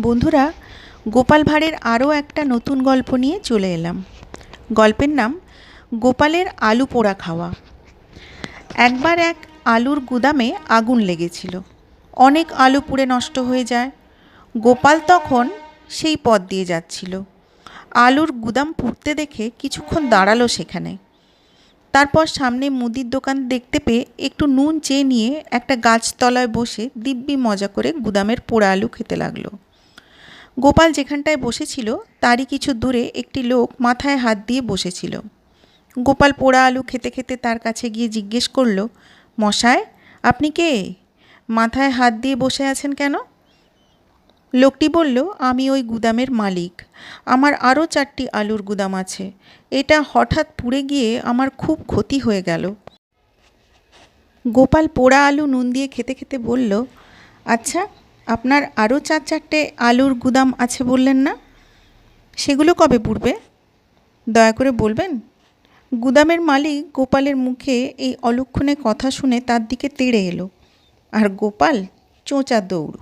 বন্ধুরা, গোপাল ভাঁড়ের আরও একটা নতুন গল্প নিয়ে চলে এলাম। গল্পের নাম, গোপালের আলু পোড়া খাওয়া। একবার এক আলুর গুদামে আগুন লেগেছিল। অনেক আলু পুড়ে নষ্ট হয়ে যায়। গোপাল তখন সেই পথ দিয়ে যাচ্ছিল। আলুর গুদাম পুড়তে দেখে কিছুক্ষণ দাঁড়াল সেখানে। তারপর সামনে মুদির দোকান দেখতে পেয়ে একটু নুন চেয়ে নিয়ে একটা গাছতলায় বসে দিব্যি মজা করে গুদামের পোড়া আলু খেতে লাগল। গোপাল যেখানটায় বসেছিল, তারই কিছু দূরে একটি লোক মাথায় হাত দিয়ে বসেছিল। গোপাল পোড়া আলু খেতে খেতে তার কাছে গিয়ে জিজ্ঞেস করল মশায় আপনি কে? মাথায় হাত দিয়ে বসে আছেন কেন? লোকটি বলল, আমি ওই গুদামের মালিক। আমার আরও চারটি আলুর গুদাম আছে। এটা হঠাৎ পুড়ে গিয়ে আমার খুব ক্ষতি হয়ে গেল। গোপাল পোড়া আলু নুন দিয়ে খেতে খেতে বলল আচ্ছা আপনার আরও চার চারটে আলুর গুদাম আছে বললেন না? সেগুলো কবে পুড়বে? দয়া করে বলবেন। গুদামের মালিক গোপালের মুখে এই অলক্ষণে কথা শুনে তার দিকে তেড়ে এলো। আর গোপাল চোঁচা দৌড়।